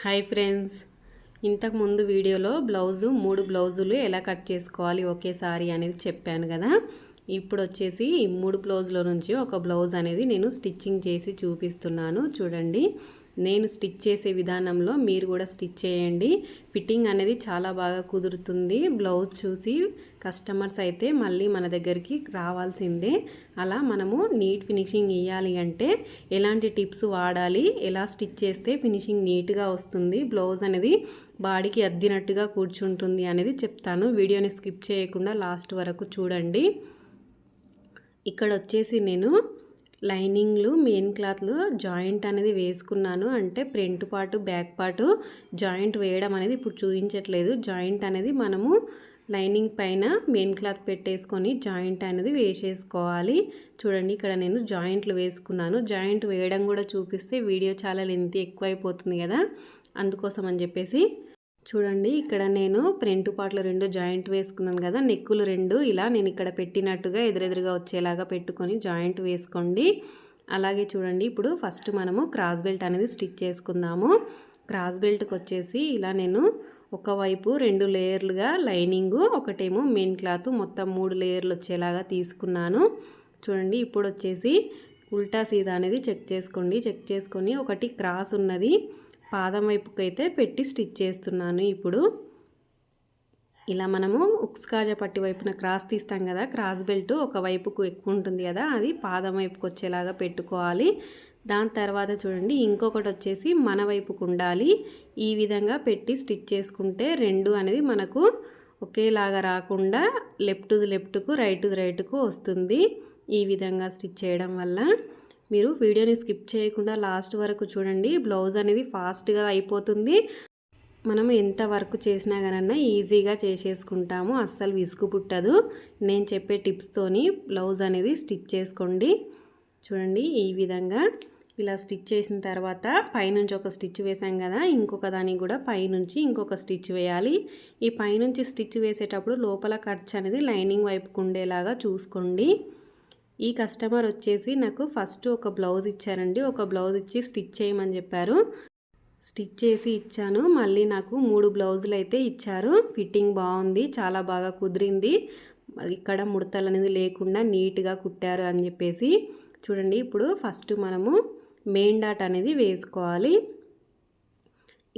Hi friends. ఇంతకు ముందు వీడియోలో బ్లౌజు మూడు బ్లౌజులు ఎలా కట్ చేసుకోవాలి ఒకేసారి అనేది చెప్పాను కదా. ఇప్పుడు వచ్చేసి ఈ మూడు బ్లౌజ్లో నుంచి ఒక బ్లౌజ్ అనేది నేను స్టిచ్చింగ్ చేసి చూపిస్తున్నాను. చూడండి నేను స్టిచ్ చేసే విధానంలో మీరు కూడా స్టిచ్ చేయండి. ఫిట్టింగ్ అనేది చాలా బాగా కుదురుతుంది. బ్లౌజ్ చూసి కస్టమర్స్ అయితే మళ్ళీ మన దగ్గరికి రావాల్సిందే. అలా మనము నీట్ ఫినిషింగ్ ఇవ్వాలి అంటే ఎలాంటి టిప్స్ వాడాలి ఎలా స్టిచ్ చేస్తే ఫినిషింగ్ నీట్గా వస్తుంది బ్లౌజ్ అనేది బాడీకి అద్దినట్టుగా కూర్చుంటుంది అనేది చెప్తాను. వీడియోని స్కిప్ చేయకుండా లాస్ట్ వరకు చూడండి. ఇక్కడ వచ్చేసి నేను లైనింగ్లు మెయిన్ క్లాత్లు జాయింట్ అనేది వేసుకున్నాను. అంటే front part back part joint వేయడం అనేది ఇప్పుడు చూపించట్లేదు. జాయింట్ అనేది మనము లైనింగ్ పైన మెయిన్ క్లాత్ పెట్టేసుకొని జాయింట్ అనేది వేసేసుకోవాలి. చూడండి ఇక్కడ నేను జాయింట్లు వేసుకున్నాను. జాయింట్ వేయడం కూడా చూపిస్తే వీడియో చాలా లెంత్ ఎక్కువైపోతుంది కదా. అందుకోసం అని చెప్పేసి చూడండి ఇక్కడ నేను ఫ్రంట్ పార్ట్లో రెండు జాయింట్ వేసుకున్నాను కదా. నెక్కులు రెండు. ఇలా నేను ఇక్కడ పెట్టినట్టుగా ఎదురెదురుగా వచ్చేలాగా పెట్టుకొని జాయింట్ వేసుకోండి. అలాగే చూడండి ఇప్పుడు ఫస్ట్ మనము క్రాస్ బెల్ట్ అనేది స్టిచ్ చేసుకుందాము. క్రాస్ బెల్ట్కి వచ్చేసి ఇలా నేను ఒకవైపు రెండు లేయర్లుగా లైనింగు ఒకటేమో మెయిన్ క్లాత్. మొత్తం మూడు లేయర్లు వచ్చేలాగా తీసుకున్నాను. చూడండి ఇప్పుడు వచ్చేసి ఉల్టా సీదా అనేది చెక్ చేసుకోండి. చెక్ చేసుకొని ఒకటి క్రాస్ ఉన్నది. పాదం వైపుకైతే అయితే పెట్టి స్టిచ్ చేస్తున్నాను ఇప్పుడు. ఇలా మనము ఉక్స్ కాజా పట్టి వైపున క్రాస్ తీస్తాం కదా క్రాస్ బెల్ట్ ఒక వైపుకు ఎక్కువ ఉంటుంది కదా అది పాదం వైపుకి వచ్చేలాగా పెట్టుకోవాలి. దాని తర్వాత చూడండి ఇంకొకటి వచ్చేసి మన వైపుకు ఉండాలి. ఈ విధంగా పెట్టి స్టిచ్ చేసుకుంటే రెండు అనేది మనకు ఒకేలాగా రాకుండా లెఫ్ట్ లెఫ్ట్కు రైట్ రైట్కు వస్తుంది ఈ విధంగా స్టిచ్ చేయడం వల్ల. మీరు వీడియోని స్కిప్ చేయకుండా లాస్ట్ వరకు చూడండి. బ్లౌజ్ అనేది ఫాస్ట్గా అయిపోతుంది. మనం ఎంత వర్క్ చేసినా కానన్నా ఈజీగా చేసేసుకుంటాము. అస్సలు విసుగు పుట్టదు. నేను చెప్పే టిప్స్తోని బ్లౌజ్ అనేది స్టిచ్ చేసుకోండి. చూడండి ఈ విధంగా. ఇలా స్టిచ్ చేసిన తర్వాత పైనుంచి ఒక స్టిచ్ వేసాం కదా ఇంకొక దానికి కూడా పైనుంచి ఇంకొక స్టిచ్ వేయాలి. ఈ పైనుంచి స్టిచ్ వేసేటప్పుడు లోపల ఖర్చు అనేది లైనింగ్ వైపుకు ఉండేలాగా చూసుకోండి. ఈ కస్టమర్ వచ్చేసి నాకు ఫస్ట్ ఒక బ్లౌజ్ ఇచ్చారండి. ఒక బ్లౌజ్ ఇచ్చి స్టిచ్ చేయమని చెప్పారు. స్టిచ్ చేసి ఇచ్చాను. మళ్ళీ నాకు మూడు బ్లౌజులు అయితే ఇచ్చారు. ఫిట్టింగ్ బాగుంది చాలా బాగా కుదిరింది. ఇక్కడ ముడతలు అనేది లేకుండా నీట్గా కుట్టారు అని చెప్పేసి. చూడండి ఇప్పుడు ఫస్ట్ మనము మెయిన్ డాట్ అనేది వేసుకోవాలి.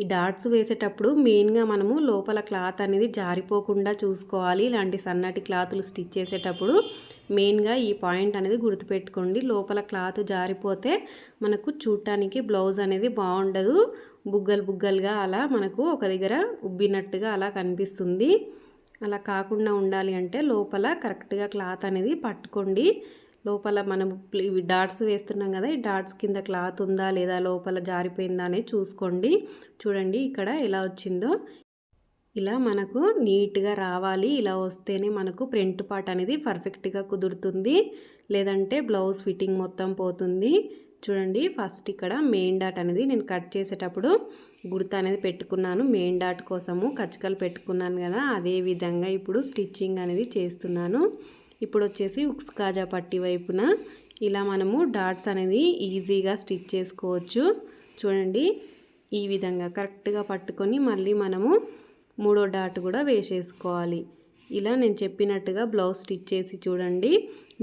ఈ డాట్స్ వేసేటప్పుడు మెయిన్గా మనము లోపల క్లాత్ అనేది జారిపోకుండా చూసుకోవాలి. ఇలాంటి సన్నటి క్లాతులు స్టిచ్ చేసేటప్పుడు మెయిన్గా ఈ పాయింట్ అనేది గుర్తుపెట్టుకోండి. లోపల క్లాత్ జారిపోతే మనకు చూడటానికి బ్లౌజ్ అనేది బాగుండదు. బుగ్గలు బుగ్గలుగా అలా మనకు ఒక దగ్గర ఉబ్బినట్టుగా అలా కనిపిస్తుంది. అలా కాకుండా ఉండాలి అంటే లోపల కరెక్ట్గా క్లాత్ అనేది పట్టుకోండి. లోపల మనం డాట్స్ వేస్తున్నాం కదా ఈ డాట్స్ కింద క్లాత్ ఉందా లేదా లోపల జారిపోయిందా అనేది చూసుకోండి. చూడండి ఇక్కడ ఎలా వచ్చిందో. ఇలా మనకు నీట్గా రావాలి. ఇలా వస్తేనే మనకు ప్రింట్ పార్ట్ అనేది పర్ఫెక్ట్గా కుదురుతుంది. లేదంటే బ్లౌజ్ ఫిట్టింగ్ మొత్తం పోతుంది. చూడండి ఫస్ట్ ఇక్కడ మెయిన్ డాట్ అనేది నేను కట్ చేసేటప్పుడు గుర్తు అనేది పెట్టుకున్నాను. మెయిన్ డాట్ కోసము కచ్చకలు పెట్టుకున్నాను కదా అదే విధంగా ఇప్పుడు స్టిచ్చింగ్ అనేది చేస్తున్నాను. ఇప్పుడు వచ్చేసి ఉక్స్ కాజా పట్టి వైపున ఇలా మనము డాట్స్ అనేది ఈజీగా స్టిచ్ చేసుకోవచ్చు. చూడండి ఈ విధంగా కరెక్ట్గా పట్టుకొని మళ్ళీ మనము మూడో డాట్ కూడా వేసేసుకోవాలి. ఇలా నేను చెప్పినట్టుగా బ్లౌజ్ స్టిచ్ చేసి చూడండి.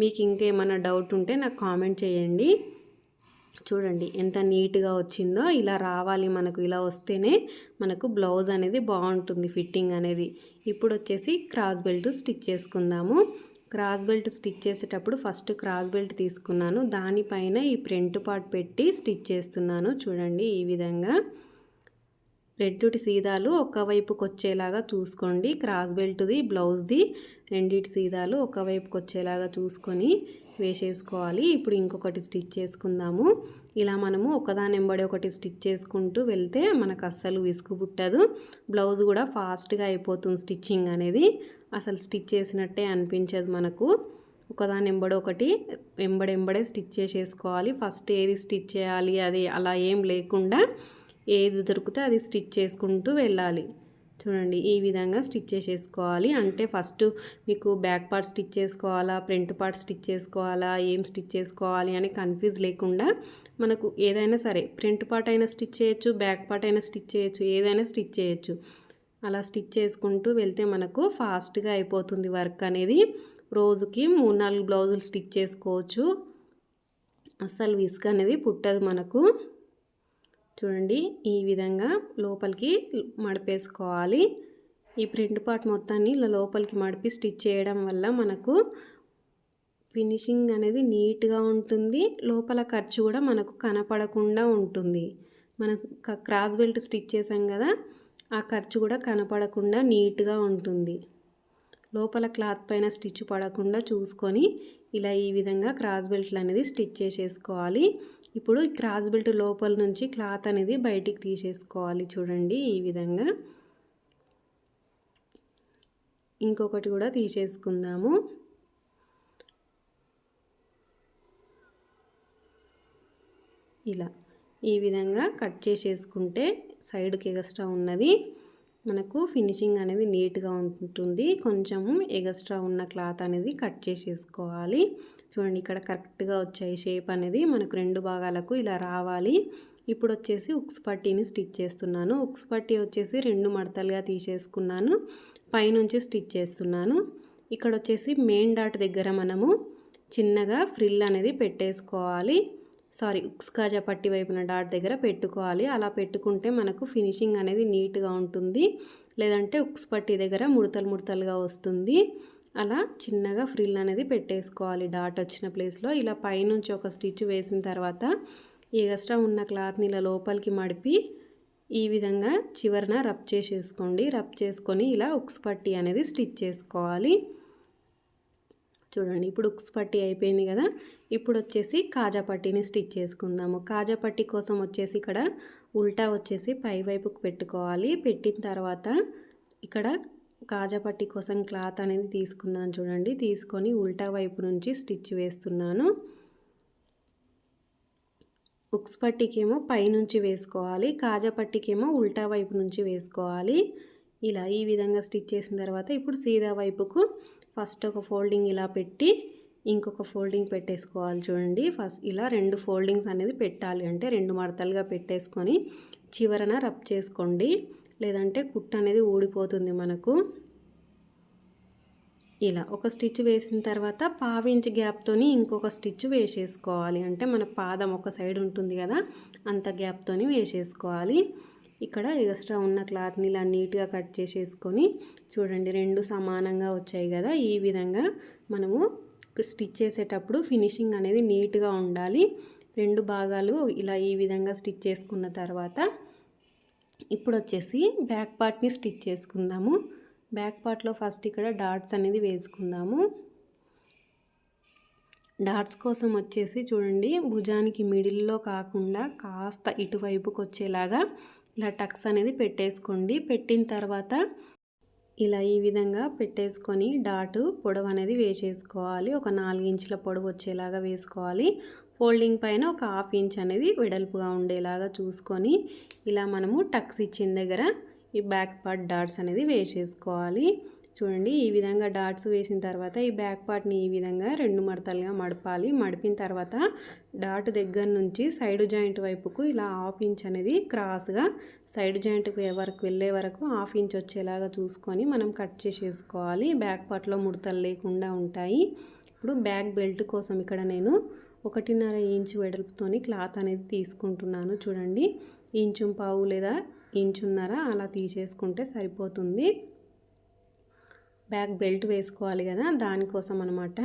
మీకు ఇంకేమైనా డౌట్ ఉంటే నాకు కామెంట్ చేయండి. చూడండి ఎంత నీట్గా వచ్చిందో ఇలా రావాలి మనకు ఇలా వస్తేనే మనకు బ్లౌజ్ అనేది బాగుంటుంది ఫిట్టింగ్ అనేది. ఇప్పుడు వచ్చేసి క్రాస్ బెల్ట్ స్టిచ్ చేసుకుందాము. క్రాస్ బెల్ట్ స్టిచ్ చేసేటప్పుడు ఫస్ట్ క్రాస్ బెల్ట్ తీసుకున్నాను. దానిపైన ఈ ప్రింట్ పార్ట్ పెట్టి స్టిచ్ చేస్తున్నాను. చూడండి ఈ విధంగా. రెండుటి సీదాలు ఒకవైపుకి వచ్చేలాగా చూసుకోండి. క్రాస్ బెల్ట్ది బ్లౌజ్ది రెండిటి సీదాలు ఒకవైపుకి వచ్చేలాగా చూసుకొని వేసేసుకోవాలి. ఇప్పుడు ఇంకొకటి స్టిచ్ చేసుకుందాము. ఇలా మనము ఒకదాని వెంబడి ఒకటి స్టిచ్ చేసుకుంటూ వెళ్తే మనకు అస్సలు విసుగు పుట్టదు. బ్లౌజ్ కూడా ఫాస్ట్గా అయిపోతుంది స్టిచ్చింగ్ అనేది. అసలు స్టిచ్ చేసినట్టే అనిపించదు మనకు. ఒకదాని ఎంబడి ఒకటి ఎంబడెంబడే స్టిచ్ చేసేసుకోవాలి. ఫస్ట్ ఏది స్టిచ్ చేయాలి అది అలా ఏం లేకుండా ఏది దొరికితే అది స్టిచ్ చేసుకుంటూ వెళ్ళాలి. చూడండి ఈ విధంగా స్టిచ్ చేసేసుకోవాలి. అంటే ఫస్ట్ మీకు బ్యాక్ పార్ట్ స్టిచ్ చేసుకోవాలా ఫ్రంట్ పార్ట్ స్టిచ్ చేసుకోవాలా ఏం స్టిచ్ చేసుకోవాలి అని కన్ఫ్యూజ్ లేకుండా మనకు ఏదైనా సరే ఫ్రంట్ పార్ట్ అయినా స్టిచ్ చేయొచ్చు బ్యాక్ పార్ట్ అయినా స్టిచ్ చేయొచ్చు ఏదైనా స్టిచ్ చేయొచ్చు. అలా స్టిచ్ చేసుకుంటూ వెళ్తే మనకు ఫాస్ట్గా అయిపోతుంది వర్క్ అనేది. రోజుకి మూడు నాలుగు బ్లౌజులు స్టిచ్ చేసుకోవచ్చు. అస్సలు విసుగు అనేది పుట్టదు మనకు. చూడండి ఈ విధంగా లోపలికి మడిపేసుకోవాలి. ఈ ప్రింట్ పార్ట్ మొత్తాన్ని ఇలా లోపలికి మడిపి స్టిచ్ చేయడం వల్ల మనకు ఫినిషింగ్ అనేది నీట్గా ఉంటుంది. లోపల ఖర్చు కూడా మనకు కనపడకుండా ఉంటుంది. మనం క్రాస్ బెల్ట్ స్టిచ్ చేసాం కదా ఆ ఖర్చు కూడా కనపడకుండా నీట్గా ఉంటుంది. లోపల క్లాత్ పైన స్టిచ్ పడకుండా చూసుకొని ఇలా ఈ విధంగా క్రాస్ బెల్ట్లు అనేది స్టిచ్ చేసేసుకోవాలి. ఇప్పుడు క్రాస్ బెల్ట్ లోపల నుంచి క్లాత్ అనేది బయటికి తీసేసుకోవాలి చూడండి ఈ విధంగా. ఇంకొకటి కూడా తీసేసుకుందాము. ఇలా ఈ విధంగా కట్ చేసేసుకుంటే సైడ్కి ఎగస్ట్రా ఉన్నది. మనకు ఫినిషింగ్ అనేది నీట్గా ఉంటుంది. కొంచెము ఎగస్ట్రా ఉన్న క్లాత్ అనేది కట్ చేసేసుకోవాలి. చూడండి ఇక్కడ కరెక్ట్గా వచ్చాయి షేప్ అనేది. మనకు రెండు భాగాలకు ఇలా రావాలి. ఇప్పుడు వచ్చేసి ఉక్స్ పట్టీని స్టిచ్ చేస్తున్నాను. ఉక్స్ పట్టీ వచ్చేసి రెండు మడతలుగా తీసేసుకున్నాను. పైనుంచి స్టిచ్ చేస్తున్నాను. ఇక్కడ వచ్చేసి మెయిన్ డాట్ దగ్గర మనము చిన్నగా ఫ్రిల్ అనేది పెట్టేసుకోవాలి. సారీ ఉక్స్ కాజా పట్టి వైపున డాట్ దగ్గర పెట్టుకోవాలి. అలా పెట్టుకుంటే మనకు ఫినిషింగ్ అనేది నీట్గా ఉంటుంది. లేదంటే ఉక్స్ పట్టి దగ్గర ముడతలు ముడతలుగా వస్తుంది. అలా చిన్నగా ఫ్రిల్ అనేది పెట్టేసుకోవాలి. డాట్ వచ్చిన ప్లేస్లో ఇలా పైనుంచి ఒక స్టిచ్ వేసిన తర్వాత ఎగస్ట్రా ఉన్న క్లాత్ని ఇలా లోపలికి మడిపి ఈ విధంగా చివరన రబ్ చేసేసుకోండి. రబ్ చేసుకొని ఇలా ఉక్స్ పట్టి అనేది స్టిచ్ చేసుకోవాలి. చూడండి ఇప్పుడు ఉక్స్ పట్టి అయిపోయింది కదా. ఇప్పుడు వచ్చేసి కాజా పట్టీని స్టిచ్ చేసుకుందాము. కాజా పట్టీ కోసం వచ్చేసి ఇక్కడ ఉల్టా వచ్చేసి పై వైపుకు పెట్టుకోవాలి. పెట్టిన తర్వాత ఇక్కడ కాజా పట్టీ కోసం క్లాత్ అనేది తీసుకున్నాను చూడండి. తీసుకొని ఉల్టా వైపు నుంచి స్టిచ్ వేస్తున్నాను. ఉక్స్ పట్టీకేమో పైనుంచి వేసుకోవాలి. కాజా పట్టీకేమో ఉల్టా వైపు నుంచి వేసుకోవాలి. ఇలా ఈ విధంగా స్టిచ్ చేసిన తర్వాత ఇప్పుడు సీదా వైపుకు ఫస్ట్ ఒక ఫోల్డింగ్ ఇలా పెట్టి ఇంకొక ఫోల్డింగ్ పెట్టేసుకోవాలి చూడండి. ఫస్ట్ ఇలా రెండు ఫోల్డింగ్స్ అనేది పెట్టాలి. అంటే రెండు మడతలుగా పెట్టేసుకొని చివరన రబ్ చేసుకోండి. లేదంటే కుట్ట అనేది ఊడిపోతుంది మనకు. ఇలా ఒక స్టిచ్ వేసిన తర్వాత పావించి గ్యాప్తోని ఇంకొక స్టిచ్ వేసేసుకోవాలి. అంటే మన పాదం ఒక సైడ్ ఉంటుంది కదా అంత గ్యాప్తోని వేసేసుకోవాలి. ఇక్కడ ఎక్స్ట్రా ఉన్న క్లాత్ని ఇలా నీట్గా కట్ చేసేసుకొని చూడండి రెండు సమానంగా వచ్చాయి కదా. ఈ విధంగా మనము స్టిచ్ చేసేటప్పుడు ఫినిషింగ్ అనేది నీట్గా ఉండాలి. రెండు భాగాలు ఇలా ఈ విధంగా స్టిచ్ చేసుకున్న తర్వాత ఇప్పుడు వచ్చేసి బ్యాక్ పార్ట్ని స్టిచ్ చేసుకుందాము. బ్యాక్ పార్ట్లో ఫస్ట్ ఇక్కడ డాట్స్ అనేది వేసుకుందాము. డాట్స్ కోసం వచ్చేసి చూడండి భుజానికి మిడిల్లో కాకుండా కాస్త ఇటువైపుకి వచ్చేలాగా ఇలా టక్స్ అనేది పెట్టేసుకోండి. పెట్టిన తర్వాత ఇలా ఈ విధంగా పెట్టేసుకొని డాటు పొడవు అనేది వేసేసుకోవాలి. ఒక నాలుగు ఇంచుల పొడవు వచ్చేలాగా వేసుకోవాలి. ఫోల్డింగ్ పైన ఒక హాఫ్ ఇంచ్ అనేది వెడల్పుగా ఉండేలాగా చూసుకొని ఇలా మనము టక్స్ ఇచ్చిన దగ్గర ఈ బ్యాక్ పార్ట్ డాట్స్ అనేది వేసేసుకోవాలి. చూడండి ఈ విధంగా డాట్స్ వేసిన తర్వాత ఈ బ్యాక్ పార్ట్ని ఈ విధంగా రెండు మడతలుగా మడపాలి. మడిపిన తర్వాత డాట్ దగ్గర నుంచి సైడ్ జాయింట్ వైపుకు ఇలా హాఫ్ ఇంచ్ అనేది క్రాస్గా సైడ్ జాయింట్ వరకు వెళ్ళే వరకు హాఫ్ ఇంచ్ వచ్చేలాగా చూసుకొని మనం కట్ చేసేసుకోవాలి. బ్యాక్ పార్ట్లో ముడతలు లేకుండా ఉంటాయి. ఇప్పుడు బ్యాక్ బెల్ట్ కోసం ఇక్కడ నేను ఒకటిన్నర ఇంచు వెడల్పుతోని క్లాత్ అనేది తీసుకుంటున్నాను. చూడండి ఇంచు పావు లేదా ఇంచున్నర అలా తీసేసుకుంటే సరిపోతుంది. బ్యాక్ బెల్ట్ వేసుకోవాలి కదా దానికోసం అనమాట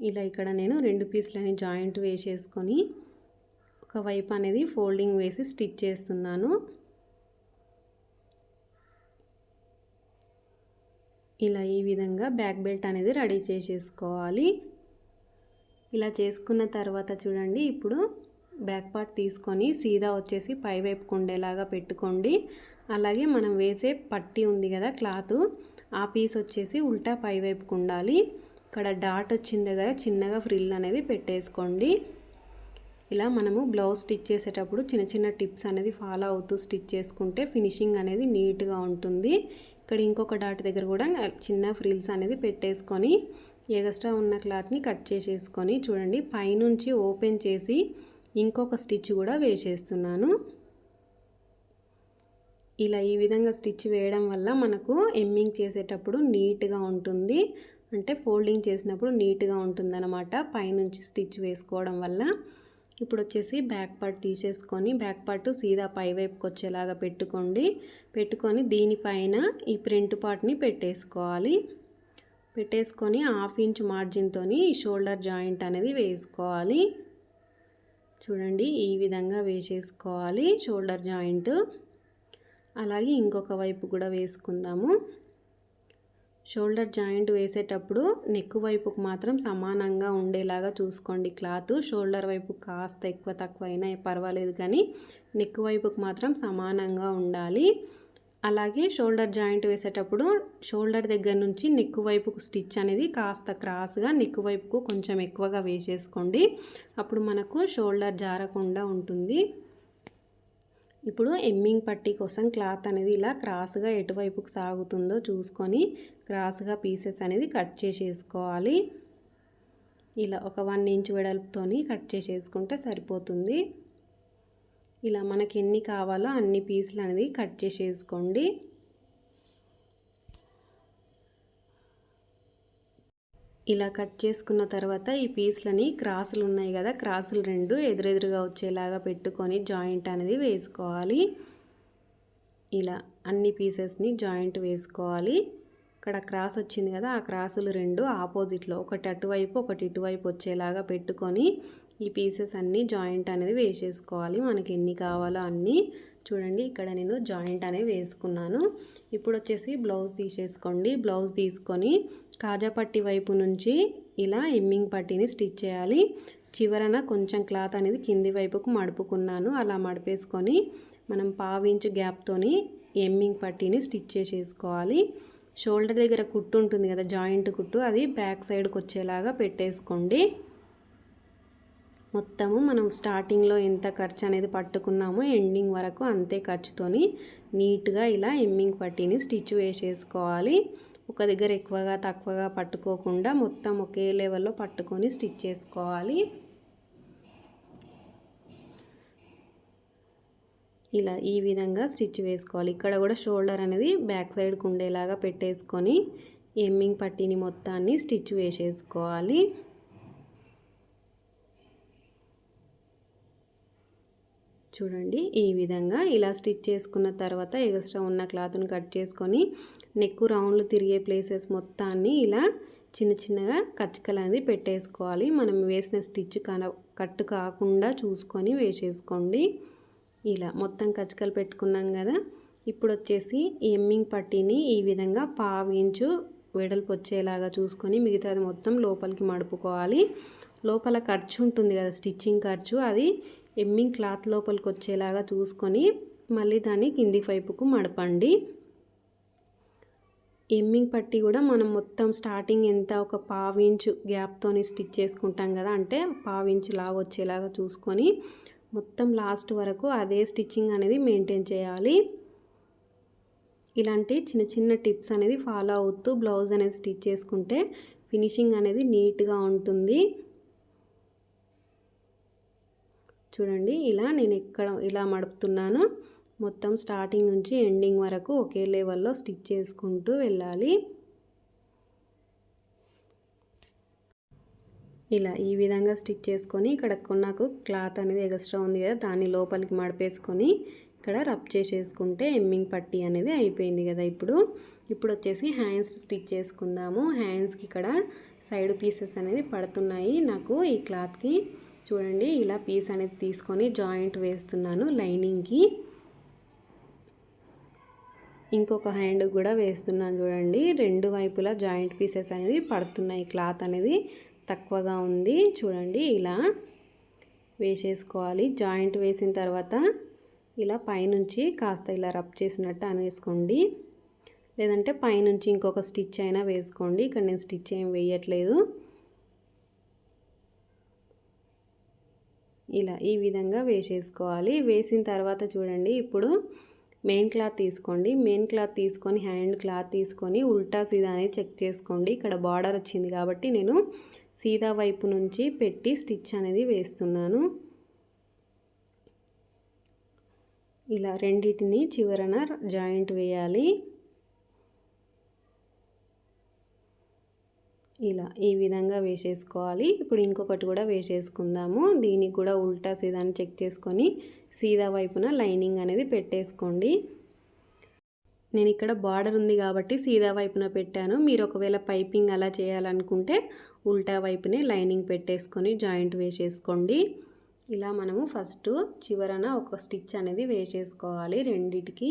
ఇలా ఇక్కడ నేను రెండు పీసులని జాయింట్ వేసేసుకొని ఒక వైపు అనేది ఫోల్డింగ్ వేసి స్టిచ్ చేస్తున్నాను. ఇలా ఈ విధంగా బ్యాక్ బెల్ట్ అనేది రెడీ చేసేసుకోవాలి. ఇలా చేసుకున్న తర్వాత చూడండి ఇప్పుడు బ్యాక్ పార్ట్ తీసుకొని సీదా వచ్చేసి పైవైపు కుండేలాగా పెట్టుకోండి. అలాగే మనం వేసే పట్టి ఉంది కదా క్లాత్ ఆ పీస్ వచ్చేసి ఉల్టా పై వైపుకు ఉండాలి. ఇక్కడ డాట్ వచ్చిన దగ్గర చిన్నగా ఫ్రిల్ అనేది పెట్టేసుకోండి. ఇలా మనము బ్లౌజ్ స్టిచ్ చేసేటప్పుడు చిన్న చిన్న టిప్స్ అనేది ఫాలో అవుతూ స్టిచ్ చేసుకుంటే ఫినిషింగ్ అనేది నీట్గా ఉంటుంది. ఇక్కడ ఇంకొక డాట్ దగ్గర కూడా చిన్న ఫ్రిల్స్ అనేది పెట్టేసుకొని ఎగస్ట్రా ఉన్న క్లాత్ని కట్ చేసేసుకొని చూడండి. పైనుంచి ఓపెన్ చేసి ఇంకొక స్టిచ్ కూడా వేసేస్తున్నాను. ఇలా ఈ విధంగా స్టిచ్ వేయడం వల్ల మనకు ఎమ్మింగ్ చేసేటప్పుడు నీట్గా ఉంటుంది. అంటే ఫోల్డింగ్ చేసినప్పుడు నీట్గా ఉంటుందన్నమాట పైనుంచి స్టిచ్ వేసుకోవడం వల్ల. ఇప్పుడు వచ్చేసి బ్యాక్ పార్ట్ తీసేసుకొని బ్యాక్ పార్ట్ సీదా పై వైపుకి వచ్చేలాగా పెట్టుకోండి. పెట్టుకొని దీనిపైన ఈ ప్రింట్ పార్ట్ని పెట్టేసుకోవాలి. పెట్టేసుకొని హాఫ్ ఇంచ్ మార్జిన్తో షోల్డర్ జాయింట్ అనేది వేసుకోవాలి. చూడండి ఈ విధంగా వేసేసుకోవాలి షోల్డర్ జాయింట్. అలాగే ఇంకొక వైపు కూడా వేసుకుందాము. షోల్డర్ జాయింట్ వేసేటప్పుడు నెక్ వైపుకు మాత్రం సమానంగా ఉండేలాగా చూసుకోండి క్లాత్. షోల్డర్ వైపు కాస్త ఎక్కువ తక్కువ అయినా పర్వాలేదు కానీ నెక్ వైపుకు మాత్రం సమానంగా ఉండాలి. అలాగే షోల్డర్ జాయింట్ వేసేటప్పుడు షోల్డర్ దగ్గర నుంచి నెక్ వైపుకు స్టిచ్ అనేది కాస్త క్రాస్గా నెక్ వైపుకు కొంచెం ఎక్కువగా వేసేసుకోండి. అప్పుడు మనకు షోల్డర్ జారకుండా ఉంటుంది. ఇప్పుడు ఎమ్మింగ్ పట్టీ కోసం క్లాత్ అనేది ఇలా క్రాస్గా ఎటువైపుకు సాగుతుందో చూసుకొని క్రాస్గా పీసెస్ అనేది కట్ చేసేసుకోవాలి. ఇలా ఒక వన్ ఇంచ్ వెడల్పుతోని కట్ చేసేసుకుంటే సరిపోతుంది. ఇలా మనకి ఎన్ని కావాలో అన్ని పీసులు అనేది కట్ చేసేసుకోండి. ఇలా కట్ చేసుకున్న తర్వాత ఈ పీస్లని క్రాసులు ఉన్నాయి కదా క్రాసులు రెండు ఎదురెదురుగా వచ్చేలాగా పెట్టుకొని జాయింట్ అనేది వేసుకోవాలి. ఇలా అన్ని పీసెస్ని జాయింట్ వేసుకోవాలి. ఇక్కడ క్రాస్ వచ్చింది కదా ఆ క్రాసులు రెండు ఆపోజిట్లో ఒకటి అటువైపు ఒకటి ఇటువైపు వచ్చేలాగా పెట్టుకొని ఈ పీసెస్ అన్నీ జాయింట్ అనేది వేసేసుకోవాలి. మనకి ఎన్ని కావాలో అన్నీ చూడండి ఇక్కడ నేను జాయింట్ అనేవి వేసుకున్నాను. ఇప్పుడు వచ్చేసి బ్లౌజ్ తీసేసుకోండి. బ్లౌజ్ తీసుకొని కాజాపట్టి వైపు నుంచి ఇలా ఎమ్మింగ్ పట్టీని స్టిచ్ చేయాలి. చివరన కొంచెం క్లాత్ అనేది కింది వైపుకు మడుపుకున్నాను. అలా మడిపేసుకొని మనం పావించు గ్యాప్తోని ఎమ్మింగ్ పట్టీని స్టిచ్ చేసేసుకోవాలి. షోల్డర్ దగ్గర కుట్టు ఉంటుంది కదా జాయింట్ కుట్టు అది బ్యాక్ సైడ్కి వచ్చేలాగా పెట్టేసుకోండి. మొత్తము మనం స్టార్టింగ్లో ఎంత ఖర్చు అనేది పట్టుకున్నామో ఎండింగ్ వరకు అంతే ఖర్చుతోని నీట్గా ఇలా ఎమ్మింగ్ పట్టీని స్టిచ్ వేసేసుకోవాలి. ఒక దగ్గర ఎక్కువగా తక్కువగా పట్టుకోకుండా మొత్తం ఒకే లెవెల్లో పట్టుకొని స్టిచ్ చేసుకోవాలి. ఇలా ఈ విధంగా స్టిచ్ వేసుకోవాలి. ఇక్కడ కూడా షోల్డర్ అనేది బ్యాక్ సైడ్కి ఉండేలాగా పెట్టేసుకొని ఎమ్మింగ్ పట్టీని మొత్తాన్ని స్టిచ్ వేసేసుకోవాలి. చూడండి. ఈ విధంగా ఇలా స్టిచ్ చేసుకున్న తర్వాత ఎక్స్ట్రా ఉన్న క్లాత్ను కట్ చేసుకొని నెక్ రౌండ్లు తిరిగే ప్లేసెస్ మొత్తాన్ని ఇలా చిన్న చిన్నగా కచ్చికలు అనేది పెట్టేసుకోవాలి. మనం వేసిన స్టిచ్ కన కట్ కాకుండా చూసుకొని వేసేసుకోండి. ఇలా మొత్తం కచ్చికలు పెట్టుకున్నాం కదా. ఇప్పుడు వచ్చేసి ఎమ్మింగ్ పట్టీని ఈ విధంగా పావించు వెడల్పు వచ్చేలాగా చూసుకొని మిగతాది మొత్తం లోపలికి మడుపుకోవాలి. లోపల ఖర్చు ఉంటుంది కదా స్టిచ్చింగ్ ఖర్చు. అది ఎమ్మింగ్ క్లాత్ లోపలికి వచ్చేలాగా చూసుకొని మళ్ళీ దాన్ని కింది వైపుకు మడపండి. ఎమ్మింగ్ పట్టి కూడా మనం మొత్తం స్టార్టింగ్ ఎంత ఒక పావించు గ్యాప్తోని స్టిచ్ చేసుకుంటాం కదా అంటే పావించు లాగా వచ్చేలాగా చూసుకొని మొత్తం లాస్ట్ వరకు అదే స్టిచ్చింగ్ అనేది మెయింటైన్ చేయాలి. ఇలాంటి చిన్న చిన్న టిప్స్ అనేది ఫాలో అవుతూ బ్లౌజ్ అనేది స్టిచ్ చేసుకుంటే ఫినిషింగ్ అనేది నీట్గా ఉంటుంది. చూడండి ఇలా నేను ఎక్కడ ఇలా మడుపుతున్నాను. మొత్తం స్టార్టింగ్ నుంచి ఎండింగ్ వరకు ఒకే లెవెల్లో స్టిచ్ చేసుకుంటూ వెళ్ళాలి. ఇలా ఈ విధంగా స్టిచ్ చేసుకొని ఇక్కడ నాకు క్లాత్ అనేది ఎక్స్ట్రా ఉంది కదా దాన్ని లోపలికి మడిపేసుకొని ఇక్కడ రబ్ చేసేసుకుంటే ఎమ్మింగ్ పట్టీ అనేది అయిపోయింది కదా ఇప్పుడు. ఇప్పుడు వచ్చేసి హ్యాండ్స్ స్టిచ్ చేసుకుందాము. హ్యాండ్స్కి ఇక్కడ సైడ్ పీసెస్ అనేది పడుతున్నాయి నాకు ఈ క్లాత్కి. చూడండి ఇలా పీస్ అనేది తీసుకొని జాయింట్ వేస్తున్నాను లైనింగ్కి ఇంకొక హ్యాండ్ కూడా వేస్తున్నాను చూడండి రెండు వైపులా జాయింట్ పీసెస్ అనేది పడుతున్నాయి క్లాత్ అనేది తక్కువగా ఉంది. చూడండి ఇలా వేసేసుకోవాలి. జాయింట్ వేసిన తర్వాత ఇలా పైనుంచి కాస్త ఇలా రబ్ చేసినట్టు అనేసుకోండి. లేదంటే పైనుంచి ఇంకొక స్టిచ్ అయినా వేసుకోండి. ఇక్కడ నేను స్టిచ్ ఏం వేయట్లేదు. ఇలా ఈ విధంగా వేసేసుకోవాలి. వేసిన తర్వాత చూడండి ఇప్పుడు మెయిన్ క్లాత్ తీసుకోండి. మెయిన్ క్లాత్ తీసుకొని హ్యాండ్ క్లాత్ తీసుకొని ఉల్టా సీదా అనేది చెక్ చేసుకోండి. ఇక్కడ బార్డర్ వచ్చింది కాబట్టి నేను సీదా వైపు నుంచి పెట్టి స్టిచ్ అనేది వేస్తున్నాను. ఇలా రెండింటిని చివరన జాయింట్ వేయాలి. ఇలా ఈ విధంగా వేసేసుకోవాలి. ఇప్పుడు ఇంకొకటి కూడా వేసేసుకుందాము. దీనికి కూడా ఉల్టా సీదాని చెక్ చేసుకొని సీదా వైపున లైనింగ్ అనేది పెట్టేసుకోండి. నేను ఇక్కడ బార్డర్ ఉంది కాబట్టి సీదా వైపున పెట్టాను. మీరు ఒకవేళ పైపింగ్ అలా చేయాలనుకుంటే ఉల్టా వైపునే లైనింగ్ పెట్టేసుకొని జాయింట్ వేసేసుకోండి. ఇలా మనము ఫస్ట్ చివరన ఒక స్టిచ్ అనేది వేసేసుకోవాలి రెండిటికి.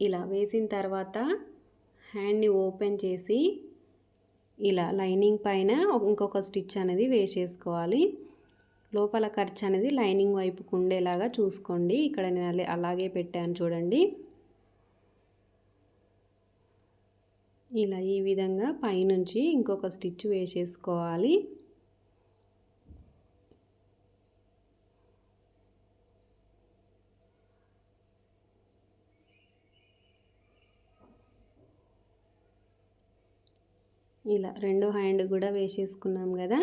ఇలా వేసిన తర్వాత హ్యాండ్ని ఓపెన్ చేసి ఇలా లైనింగ్ పైన ఇంకొక స్టిచ్ అనేది వేసేసుకోవాలి. లోపల ఖర్చు అనేది లైనింగ్ వైపుకు ఉండేలాగా చూసుకోండి. ఇక్కడ నేను అలాగే పెట్టాను చూడండి. ఇలా ఈ విధంగా పైనుంచి ఇంకొక స్టిచ్ వేసేసుకోవాలి. ఇలా రెండో హ్యాండ్ కూడా వేసేసుకున్నాం కదా.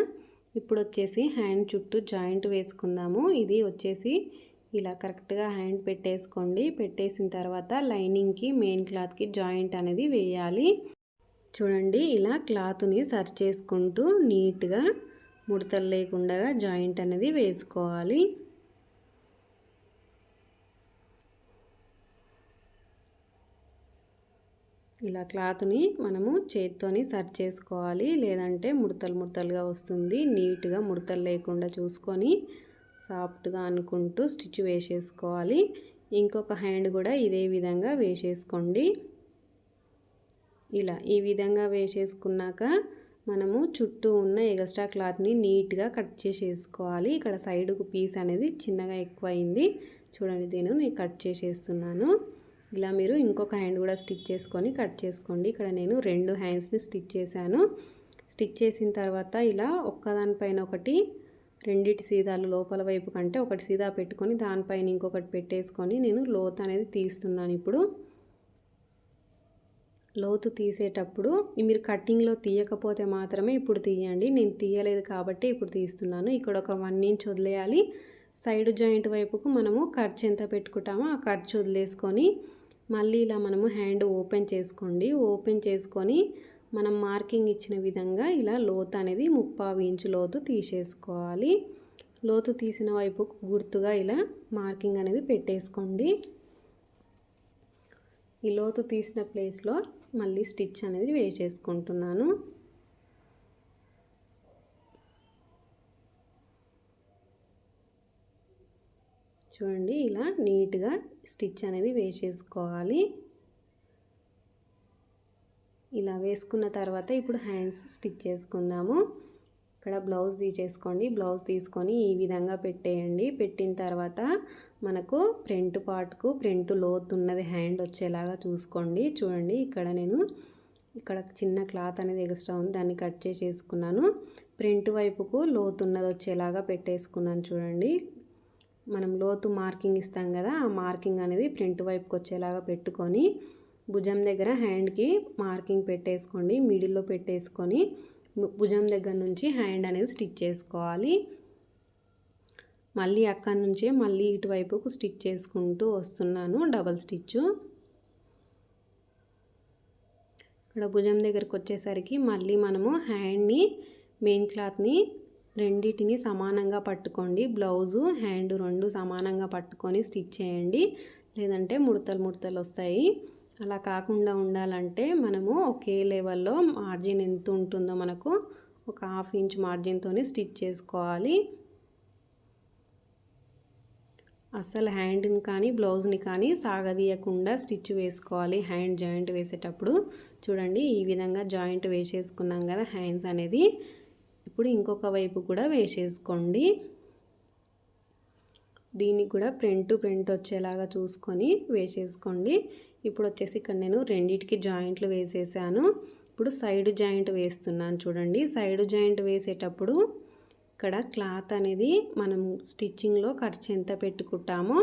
ఇప్పుడు వచ్చేసి హ్యాండ్ చుట్టూ జాయింట్ వేసుకుందాము. ఇది వచ్చేసి ఇలా కరెక్ట్గా హ్యాండ్ పెట్టేసుకోండి. పెట్టేసిన తర్వాత లైనింగ్కి మెయిన్ క్లాత్కి జాయింట్ అనేది వేయాలి. చూడండి ఇలా క్లాత్ని సర్చ్ చేసుకుంటూ నీట్గా ముడతలు లేకుండా జాయింట్ అనేది వేసుకోవాలి. ఇలా క్లాత్ని మనము చేత్తోని సర్చ్ చేసుకోవాలి. లేదంటే ముడతలు ముడతలుగా వస్తుంది. నీట్గా ముడతలు లేకుండా చూసుకొని సాఫ్ట్గా అనుకుంటూ స్టిచ్ వేసేసుకోవాలి. ఇంకొక హ్యాండ్ కూడా ఇదే విధంగా వేసేసుకోండి. ఇలా ఈ విధంగా వేసేసుకున్నాక మనము చుట్టూ ఉన్న ఎగస్ట్రా క్లాత్ని నీట్గా కట్ చేసేసుకోవాలి. ఇక్కడ సైడ్కు పీస్ అనేది చిన్నగా ఎక్కువ అయింది చూడండి నేను కట్ చేసేస్తున్నాను. ఇలా మీరు ఇంకొక హ్యాండ్ కూడా స్టిచ్ చేసుకొని కట్ చేసుకోండి. ఇక్కడ నేను రెండు హ్యాండ్స్ని స్టిచ్ చేశాను. స్టిచ్ చేసిన తర్వాత ఇలా ఒక్కదానిపైన ఒకటి రెండిటి సీదాలు లోపల వైపు కంటే ఒకటి సీదా పెట్టుకొని దానిపైన ఇంకొకటి పెట్టేసుకొని నేను లోతు అనేది తీస్తున్నాను ఇప్పుడు. లోతు తీసేటప్పుడు మీరు కట్టింగ్లో తీయకపోతే మాత్రమే ఇప్పుడు తీయండి. నేను తీయలేదు కాబట్టి ఇప్పుడు తీస్తున్నాను. ఇక్కడ ఒక వన్ ఇంచ్ వదిలేయాలి. సైడ్ జాయింట్ వైపుకు మనము ఖర్చు ఎంత పెట్టుకుంటామో. ఆ ఖర్చు వదిలేసుకొని మళ్ళీ ఇలా మనము హ్యాండ్ ఓపెన్ చేసుకోండి. ఓపెన్ చేసుకొని మనం మార్కింగ్ ఇచ్చిన విధంగా ఇలా లోతు అనేది ముప్పావు ఇంచు లోతు తీసేసుకోవాలి. లోతు తీసిన వైపు గుర్తుగా ఇలా మార్కింగ్ అనేది పెట్టేసుకోండి. ఈ లోతు తీసిన ప్లేస్లో మళ్ళీ స్టిచ్ అనేది వేసేసుకుంటున్నాను. చూడండి ఇలా నీట్గా స్టిచ్ అనేది వేసేసుకోవాలి. ఇలా వేసుకున్న తర్వాత ఇప్పుడు హ్యాండ్స్ స్టిచ్ చేసుకుందాము. ఇక్కడ బ్లౌజ్ తీసేసుకోండి. బ్లౌజ్ తీసుకొని ఈ విధంగా పెట్టేయండి. పెట్టిన తర్వాత మనకు ఫ్రంట్ పార్ట్కు ఫ్రంట్ లోత్ ఉన్నది హ్యాండ్ వచ్చేలాగా చూసుకోండి. చూడండి ఇక్కడ నేను ఇక్కడ చిన్న క్లాత్ అనేది ఎక్స్ట్రా ఉంది. దాన్ని కట్ చేసేసుకున్నాను. ఫ్రంట్ వైపుకు లోతు ఉన్నది వచ్చేలాగా పెట్టేసుకున్నాను చూడండి. మనం లోతు మార్కింగ్ ఇస్తాం కదా ఆ మార్కింగ్ అనేది ఫ్రంట్ వైపుకి వచ్చేలాగా పెట్టుకొని భుజం దగ్గర హ్యాండ్కి మార్కింగ్ పెట్టేసుకోండి మిడిల్లో పెట్టేసుకొని భుజం దగ్గర నుంచి హ్యాండ్ అనేది స్టిచ్ చేసుకోవాలి. మళ్ళీ అక్కడి నుంచే మళ్ళీ ఇటువైపుకు స్టిచ్ చేసుకుంటూ వస్తున్నాను డబల్ స్టిచ్ ఇక్కడ భుజం దగ్గరకు వచ్చేసరికి మళ్ళీ మనము హ్యాండ్ని మెయిన్ క్లాత్ని రెండింటిని సమానంగా పట్టుకోండి. బ్లౌజు హ్యాండ్ రెండు సమానంగా పట్టుకొని స్టిచ్ చేయండి. లేదంటే ముడతలు ముడతలు వస్తాయి. అలా కాకుండా ఉండాలంటే మనము ఒకే లెవెల్లో మార్జిన్ ఎంత ఉంటుందో మనకు ఒక హాఫ్ ఇంచ్ మార్జిన్తో స్టిచ్ చేసుకోవాలి. అసలు హ్యాండ్ని కానీ బ్లౌజ్ని కానీ సాగదీయకుండా స్టిచ్ వేసుకోవాలి. హ్యాండ్ జాయింట్ వేసేటప్పుడు చూడండి ఈ విధంగా జాయింట్ వేసేసుకున్నాం కదా హ్యాండ్స్ అనేది. ఇప్పుడు ఇంకొక వైపు కూడా వేసేసుకోండి. దీనికి కూడా ప్రింట్ ప్రింట్ వచ్చేలాగా చూసుకొని వేసేసుకోండి. ఇప్పుడు వచ్చేసి ఇక్కడ నేను రెండిటికి జాయింట్లు వేసేసాను. ఇప్పుడు సైడ్ జాయింట్ వేస్తున్నాను చూడండి. సైడ్ జాయింట్ వేసేటప్పుడు ఇక్కడ క్లాత్ అనేది మనం స్టిచ్చింగ్లో ఖర్చు ఎంత పెట్టుకుంటామో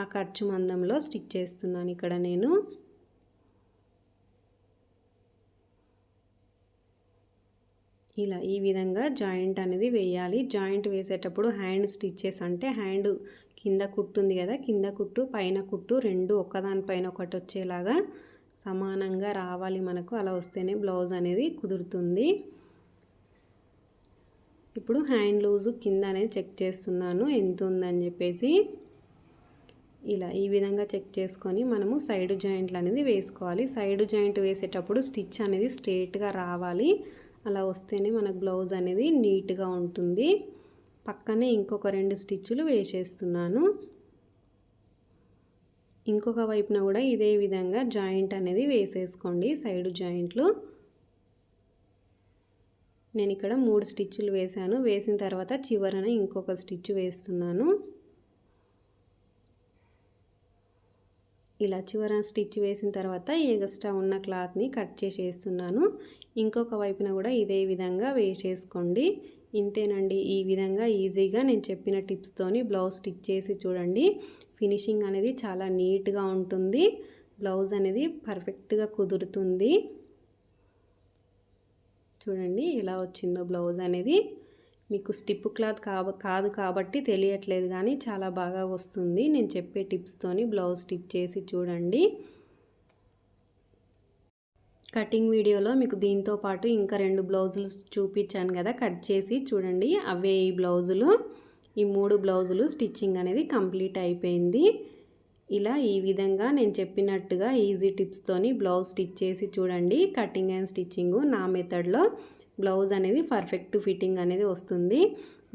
ఆ ఖర్చు మందంలో స్టిచ్ చేస్తున్నాను ఇక్కడ నేను. ఇలా ఈ విధంగా జాయింట్ అనేది వేయాలి. జాయింట్ వేసేటప్పుడు హ్యాండ్ స్టిచ్చెస్ అంటే హ్యాండ్ కింద కుట్టు ఉంది కదా కింద కుట్టు పైన కుట్టు రెండు ఒకదానిపైన ఒకటి వచ్చేలాగా సమానంగా రావాలి మనకు. అలా వస్తేనే బ్లౌజ్ అనేది కుదురుతుంది. ఇప్పుడు హ్యాండ్ లూజు కింద అనేది చెక్ చేస్తున్నాను. ఎంత ఉందని చెప్పేసి ఇలా ఈ విధంగా చెక్ చేసుకొని మనము సైడ్ జాయింట్లు అనేది వేసుకోవాలి. సైడ్ జాయింట్ వేసేటప్పుడు స్టిచ్ అనేది స్ట్రేట్గా రావాలి. అలా వస్తేనే మనకు బ్లౌజ్ అనేది నీట్గా ఉంటుంది. పక్కనే ఇంకొక రెండు స్టిచ్చులు వేసేస్తున్నాను. ఇంకొక వైపున కూడా ఇదే విధంగా జాయింట్ అనేది వేసేసుకోండి సైడ్ జాయింట్లు. నేను ఇక్కడ మూడు స్టిచ్చులు వేసాను వేసిన తర్వాత చివరన ఇంకొక స్టిచ్ వేస్తున్నాను. ఇలా చివరన స్టిచ్ వేసిన తర్వాత ఎగస్ట్రా ఉన్న క్లాత్ని కట్ చేసేస్తున్నాను. ఇంకొక వైపున కూడా ఇదే విధంగా వేసేసుకోండి. ఇంతేనండి ఈ విధంగా ఈజీగా నేను చెప్పిన టిప్స్తోని బ్లౌజ్ స్టిచ్ చేసి చూడండి. ఫినిషింగ్ అనేది చాలా నీట్గా ఉంటుంది. బ్లౌజ్ అనేది పర్ఫెక్ట్గా కుదురుతుంది. చూడండి ఎలా వచ్చిందో బ్లౌజ్ అనేది. మీకు స్టిప్ క్లాత్ కాబ కాదు కాబట్టి తెలియట్లేదు కానీ చాలా బాగా వస్తుంది. నేను చెప్పే టిప్స్తోని బ్లౌజ్ స్టిచ్ చేసి చూడండి. కటింగ్ వీడియోలో మీకు దీంతో పాటు ఇంకా రెండు బ్లౌజులు చూపించాను కదా కట్ చేసి చూడండి. అవే ఈ బ్లౌజులు ఈ మూడు బ్లౌజులు స్టిచ్చింగ్ అనేది కంప్లీట్ అయిపోయింది. ఇలా ఈ విధంగా నేను చెప్పినట్టుగా ఈజీ టిప్స్తోని బ్లౌజ్ స్టిచ్ చేసి చూడండి. కటింగ్ అండ్ స్టిచ్చింగ్ నా మెథడ్లో బ్లౌజ్ అనేది పర్ఫెక్ట్ ఫిట్టింగ్ అనేది వస్తుంది.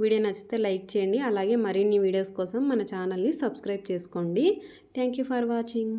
వీడియో నచ్చితే లైక్ చేయండి. అలాగే మరిన్ని వీడియోస్ కోసం మన ఛానల్ని సబ్స్క్రైబ్ చేసుకోండి. Thank for watching.